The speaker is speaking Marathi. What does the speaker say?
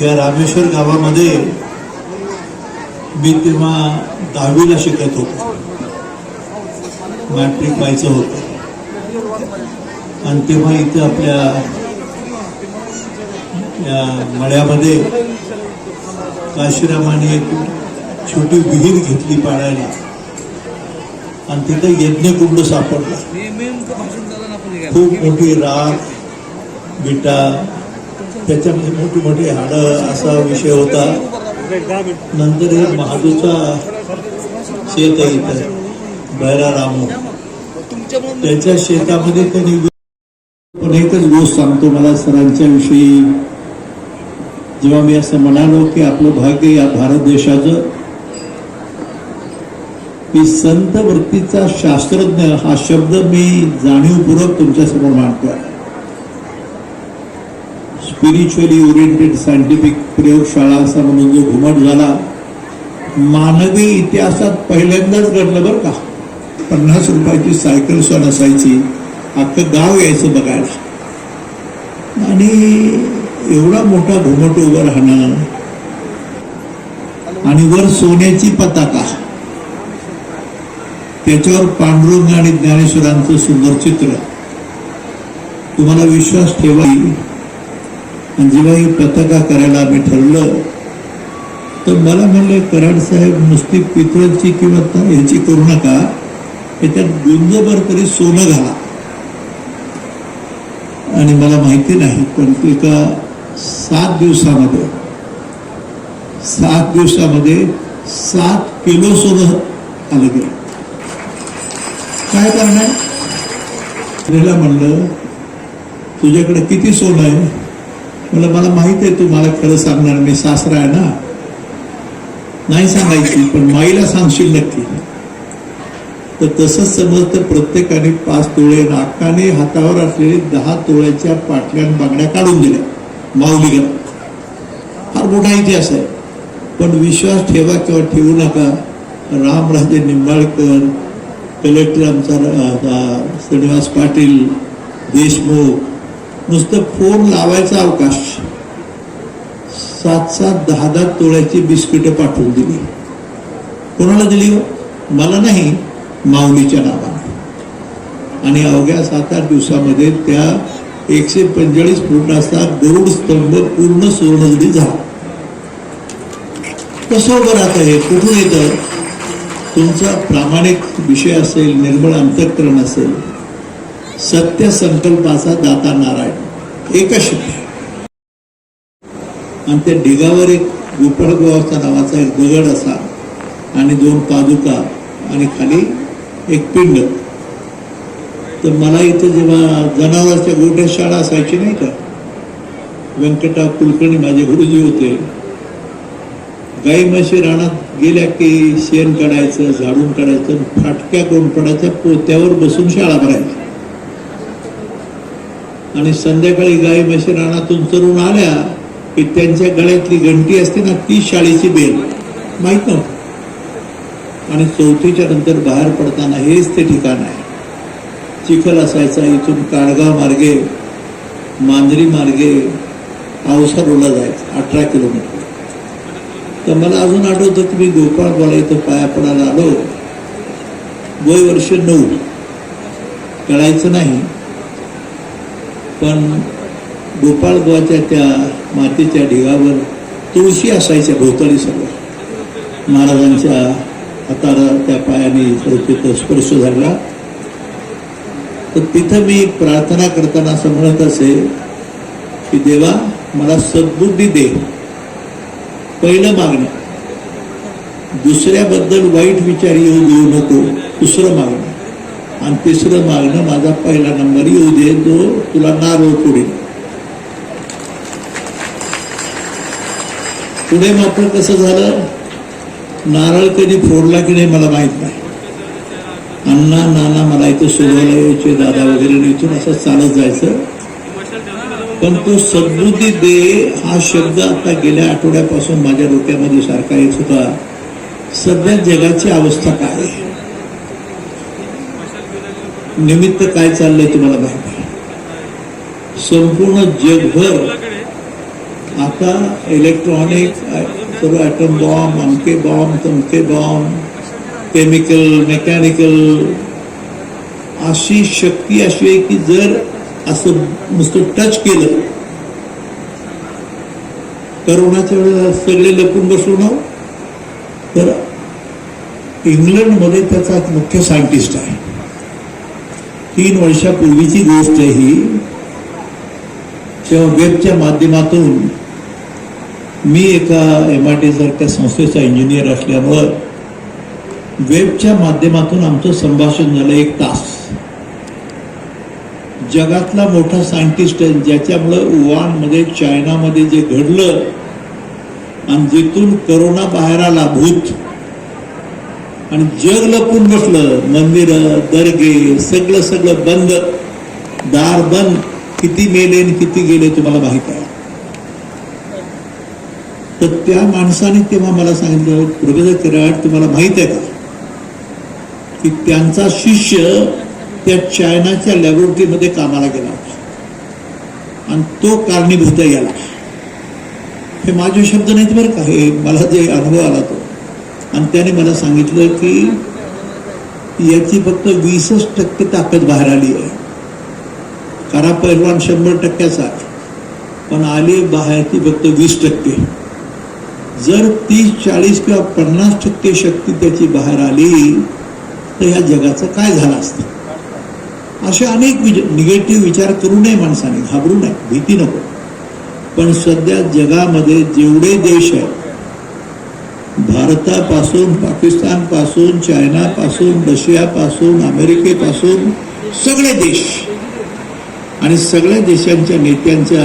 या रामेश्वर गावामध्ये मी तेव्हा दहावीला शिकत होतो. मॅट्रिक व्हायचं होतं. आणि तेव्हा इथे आपल्या या मळ्यामध्ये काशीरामाने एक छोटी विहीर घेतली पाण्याला आणि तिथं यज्ञकुंड सापडला. खूप मोठी राख विटा त्याच्यामध्ये मोठी मोठी हाडं असा विषय होता. नंतर हे महादूचा शेत आहे इथं बैरा रामू त्याच्या शेतामध्ये त्यांनी पण एकच गोष्ट सांगतो मला सरांच्या विषयी जेव्हा मी असं म्हणालो की आपलं भाग्य या भारत देशाचं की संत वृत्तीचा शास्त्रज्ञ हा शब्द मी जाणीवपूर्वक तुमच्यासमोर मांडतोय. स्पिरिच्युअली ओरिएंटेड सायंटिफिक प्रयोगशाळा असा म्हणून जो घुमट झाला मानवी इतिहासात पहिल्यांदाच घडलं बरं का. पन्नास रुपयाची सायकल सण असायची अख्खं गाव यायचं बघायला. आणि एवढा मोठा घुमट उभं राहणं आणि वर सोन्याची पताका. त्याच्यावर पांडुरंग आणि ज्ञानेश्वरांचं सुंदर चित्र. तुम्हाला विश्वास ठेवा आणि जेव्हा ही पताका करायला आम्ही ठरलं तर मला म्हणले कराड साहेब नुसती पितळची किंवा ता- ह्याची करू नका त्याच्यात गुंजभर तरी सोनं घाला. आणि मला माहिती नाही पण एका सात दिवसामध्ये सात दिवसामध्ये सात किलो सोनं आलं गेलं. काय करणार आहे? म्हणलं तुझ्याकडे किती सोनं आहे? म्हणलं मला माहीत आहे तू मला खरं सांगणार मी सासरा आहे ना. नाही सांगायची पण माईला सांगशील नक्की. तर तसंच समजतं प्रत्येकाने पाच तोळे नाकाने हातावर असलेले दहा तोळ्याच्या पाटल्या बांगड्या काढून दिल्या. माऊलीला फार मोठा इतिहास आहे. पण विश्वास ठेवा किंवा ठेवू नका. रामराजे निंबाळकर कलेक्टर आमचा श्रीनिवास पाटील देशमुख नुसतं फोन लावायचा अवकाश. सात सात दहा दहा तोळ्याची बिस्किटं पाठवून दिली. कोणाला दिली हो? मला नाही माऊलीच्या नावाने. आणि अवघ्या सात आठ दिवसामध्ये त्या एकशे पंचेचाळीस फुटाचा गरुड स्तंभ पूर्ण सुवर्णजडी झाला. कसं उभं राहतं हे? कुठून येतं? तुमचा प्रामाणिक विषय असेल निर्मळ अंतःकरण असेल सत्य संकल्पाचा दाता नारायण. एकच शब्द. आणि त्या ढिगावर एक गोपाळगोवाचा नावाचा एक दगड असा आणि दोन पादुका आणि खाली एक पिंड. तर मला इथं जेव्हा जनावरांच्या गोट्या शाळा असायची नाही का व्यंकटा कुलकर्णी माझे गुरुजी होते. गाई म्हशी रानात गेल्या की शेण काढायचं झाडून काढायचं फाटक्या कोंडपणाच्या पोत्यावर बसून शाळा भरायची. आणि संध्याकाळी गाई म्हशी रानातून चरून आल्या की त्यांच्या गळ्यातली घंटी असते ना ती शाळेची बेल. माहीत नव्हतं. आणि चौथीच्या नंतर बाहेर पडताना हेच ते ठिकाण आहे. चिखल असायचा इथून काळगाव मार्गे मांजरी मार्गे औसा रोडला जायचं अठरा किलोमीटर. तर मला अजून आठवतं की मी गोपाळ बोला इथं पाया पडायला आलो. वय वर्ष नऊ. कळायचं नाही. पण गोपाळगुवाच्या त्या मातीच्या ढिगावर तुळशी असायच्या भोवताळी सगळं. महाराजांच्या हाताला त्या पायाने तिथं स्पर्श झाला. तर तिथं मी प्रार्थना करताना असं म्हणत असे की देवा मला सद्बुद्धी दे. पहिलं मागणं दुसऱ्याबद्दल वाईट विचार येऊ देऊ नको. दुसरं मागणं आणि तिसरं मागणं माझा पहिला नंबर. येऊ दे तो तुला नारळ पुढे. पुढे मात्र कसं झालं? नारळ कधी फोडला की नाही मला माहीत नाही. अण्णा नाना मला इथं सोडवायला यायचे दादा वगैरे आणि इथून असं चालत जायचं. पण तो सद्बुद्धी दे हा शब्द आता गेल्या आठवड्यापासून माझ्या डोक्यामध्ये सारखा येत होता. सध्या जगाची अवस्था काय? आहे निमित्त काय चाललंय तुम्हाला माहिती आहे संपूर्ण जगभर आता इलेक्ट्रॉनिक सर्व ॲटम बॉम्ब अमके बॉम्ब तमके बॉम्ब केमिकल मेकॅनिकल अशी शक्ती अशी आहे की जर असं नुसतं टच केलं करोनाच्या वेळेला सगळे लपून बसलो ना तर इंग्लंडमध्ये त्याचा एक मुख्य सायंटिस्ट आहे. तीन वर्षापूर्वीची गोष्ट आहे ही. जेव्हा वेबच्या माध्यमातून मी एका एम आय टी सारख्या संस्थेचा इंजिनियर असल्यामुळं वेबच्या माध्यमातून आमचं संभाषण झालं एक तास. जगातला मोठा सायंटिस्ट आहे ज्याच्यामुळं वुहानमध्ये चायनामध्ये जे घडलं आणि जिथून करोना बाहेर आला भूत आणि जग लपून बसलं मंदिर दर्गे सगळं सगळं बंद. दार बंद. किती मेले आणि किती गेले तुम्हाला माहीत आहे. तर त्या माणसाने तेव्हा मला सांगितलं प्रोफेसर किराट तुम्हाला माहीत आहे का? की त्यांचा शिष्य त्या चायनाच्या लॅबोरेटरीमध्ये कामाला गेला होता. आणि तो कारणीभूत गेला हे माझे शब्द नाहीत बरं का. हे मला जे अनुभव आला तो. आणि त्याने मला सांगितलं की याची फक्त वीसच टक्के ताकद बाहेर आली आहे. करा पैलवान शंभर टक्क्याचा पण आली बाहेर ती फक्त वीस टक्के. जर तीस चाळीस किंवा पन्नास टक्के शक्ती त्याची बाहेर आली तर ह्या जगाचं काय झालं असतं? असे अनेक निगेटिव्ह विचार करू नये माणसाने घाबरू नये भीती नको. पण सध्या जगामध्ये जेवढे देश आहेत भारतापासून पाकिस्तानपासून चायनापासून रशियापासून अमेरिकेपासून सगळे देश आणि सगळ्या देशांच्या नेत्यांच्या